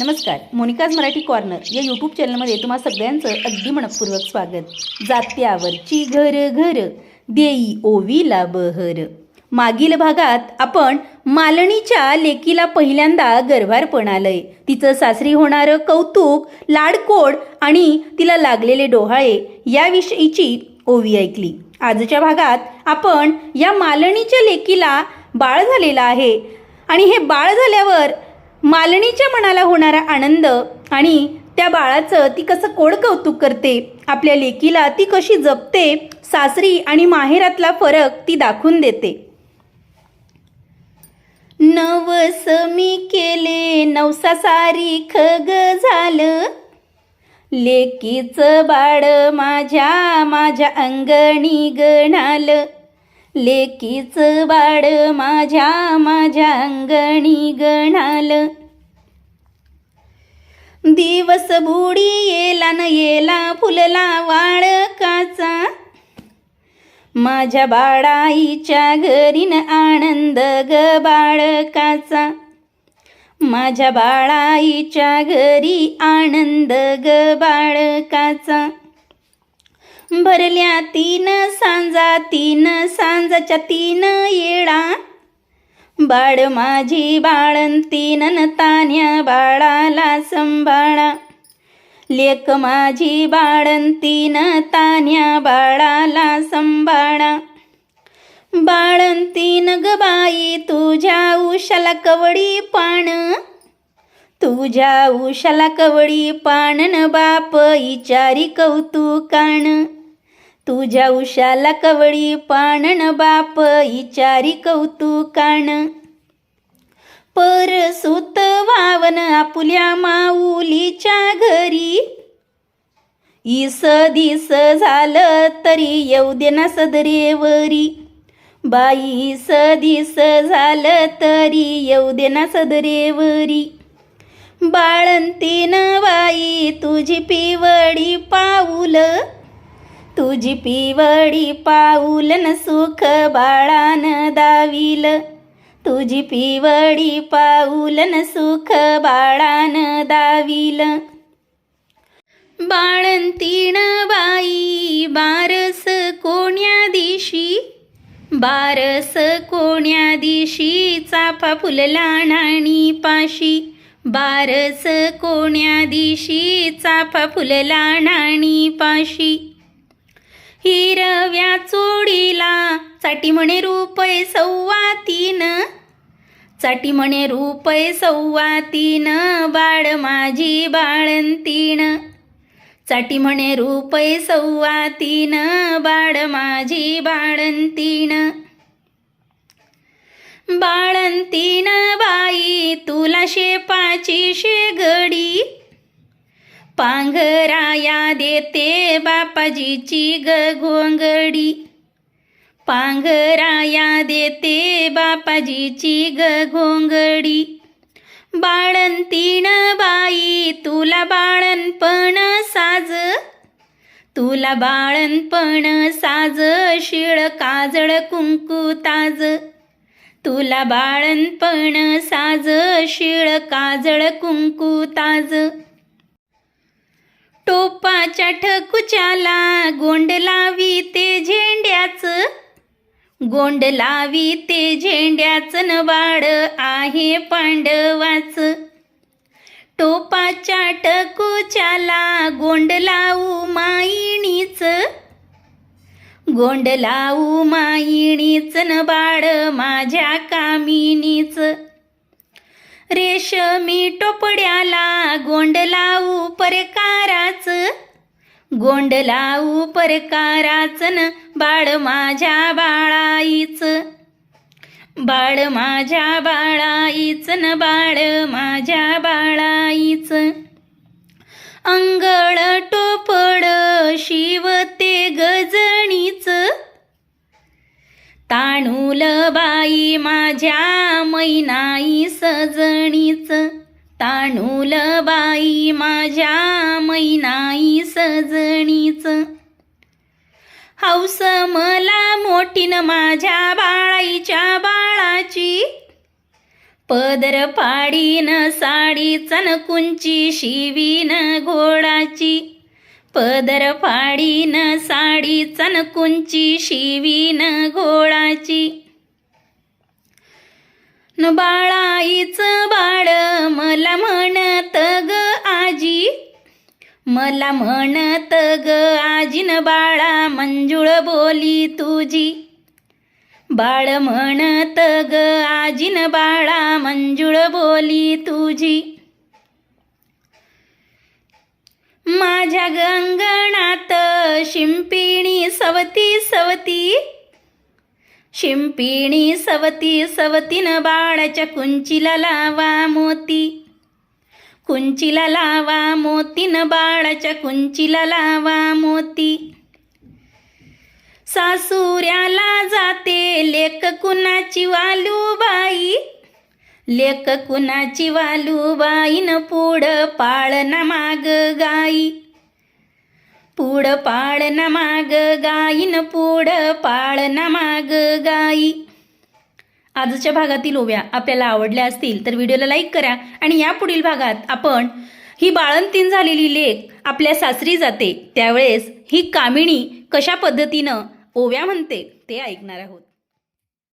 नमस्कार मोनिकाज मराठी कॉर्नर या यूट्यूब चॅनलमध्ये तुम्हा सगळ्यांचं अगदी मनपूर्वक स्वागत. जात्यावरची घर घर देई ओवीला बहर. मागील भागात आपण मालणीच्या लेकीला पहिल्यांदा गर्भारपण आलंय तिचं सासरी होणारं कौतुक लाडकोड आणि तिला लागलेले डोहाळे याविषयीची ओवी ऐकली. आजच्या भागात आपण या मालणीच्या लेकीला बाळ झालेलं आहे. आणि हे बाळ झाल्यावर मालणीच्या मनाला होणारा आनंद आणि त्या बाळाचं ती कसं कोड कौतुक करते आपल्या लेकीला ती कशी जपते सासरी आणि माहेरातला फरक ती दाखवून देते. नवस मी केले नवसा सारी खग झालं. लेकीचं बाळ माझ्या माझ्या अंगणी गणाल. लेकीचं बाळ माझ्या माझ्या अंगणी गणाल. दिवस बुडी येला न येला फुलला वाळकाचा माझ्या बाळाईच्या घरीन आनंद ग बाळकाचा माझ्या बाळाईच्या घरी आनंद ग बाळकाचा भरल्या तीन सांजा तीन सांजाच्या तीन येळा. बाळ माझी बाळंतीन न तान्या बाळाला संभाळा. लेक माझी बाळंतीन तान्या बाळाला संभाळा. बाळंतीन ग बाई तुझ्या उशाला कवडी पाण तुझ्या उशाला कवडी पाणन बाप इचारी कौतुकान. तुझ्या उशाला कवळी पाणन बाप इचारी कौतुकान परसुत वावन आपुल्या माऊलीच्या घरी. इस दिस झालं तरी येऊ दे ना सदरेवरी. बाई इस दिस झालं तरी येऊ दे ना सदरेवरी. बाळंतीन बाई तुझी पिवडी पाऊल तुझी पिवडी पाऊलन सुख बाळान दाविल. तुझी पिवडी पाऊलन सुख बाळान दाविल. बाळंतीण बाई बारस कोण्या दिशी? बारस कोण्या दिशी चाफा फुलला नाणी पाशी. बारस कोण्या दिशी चाफा फुलला नाणी पाशी. हिरव्या चोडीला चाटी म्हणे रुपये सव्वा तीन. चाटी म्हणे रुपये सव्वा तीन बाळ माझी बाळंतीण. चाटी म्हणे रुपये सव्वा तीन बाळ माझी बाळंतीण. बाळंतीण बाई तुला शेपाची शेगडी. पांघराया देते बापाजीची ग घोंगडी पांघराया देते बापाजीची ग घोंगडी बाळंतीण बाई तुला बाळणपण साज. तुला बाळणपण साज शिळ काजळ कुंकू ताज. तुला बाळणपण साज शिळ काजळ कुंकू ताज. टोपाच्या ठकुच्याला गोंड लावी ते झेंड्याच. गोंड लावी ते झेंड्याच न बाळ आहे पांडवाच. टोपाच्या टकुच्याला गोंड लावू माईणीच. गोंड लावू माईणीच न बाळ माझ्या कामिनीच रेशमी टोपड्याला गोंड लावू परकाराच. गोंड लावू परकाराच न बाळ माझ्या बाळाईच. बाळ माझ्या बाळाईच न बाळ माझ्या बाळाईच. अंगळ टोपड शिवते गजणीच. ताणूल बाई माझ्या मैनाई सजणीच. ताणूल बाई माझ्या मैनाई सजणीच. हौस मला मोठीन माझ्या बाळाईच्या बाळाची. पदर पाडीन साडी चणकुंची शिवीन घोडाची. पदर फाडीन साडी चणकुंची शिवीन घोळाची. न बाळाईच बाळ मला म्हणत ग आजी. मला म्हणत ग आजीन बाळा मंजुळ बोली तुझी. बाळ म्हणत ग आजीन बाळा मंजुळ बोली तुझी. माझ्या गंगणात शिंपिणी सवती सवती. शिंपिणी सवती सवतीन बाळाच्या कुंचीला लावा मोती. कुंचीला लावा मोतीन बाळाच्या कुंचीला लावा मोती. सासुऱ्याला जाते लेक कुणाची वालूबाई. लेक कुणाची वालूबाईन पुढ पाळन माग गाई. पुढ पाळन माग गाईन पुढ पाळन माग गाई. आजच्या भागातील ओव्या आपल्याला आवडल्या असतील तर व्हिडिओला लाईक करा आणि या पुढील भागात आपण ही बाळंतीन झालेली लेख आपल्या सासरी जाते त्यावेळेस ही कामिणी कशा पद्धतीनं ओव्या म्हणते ते ऐकणार आहोत.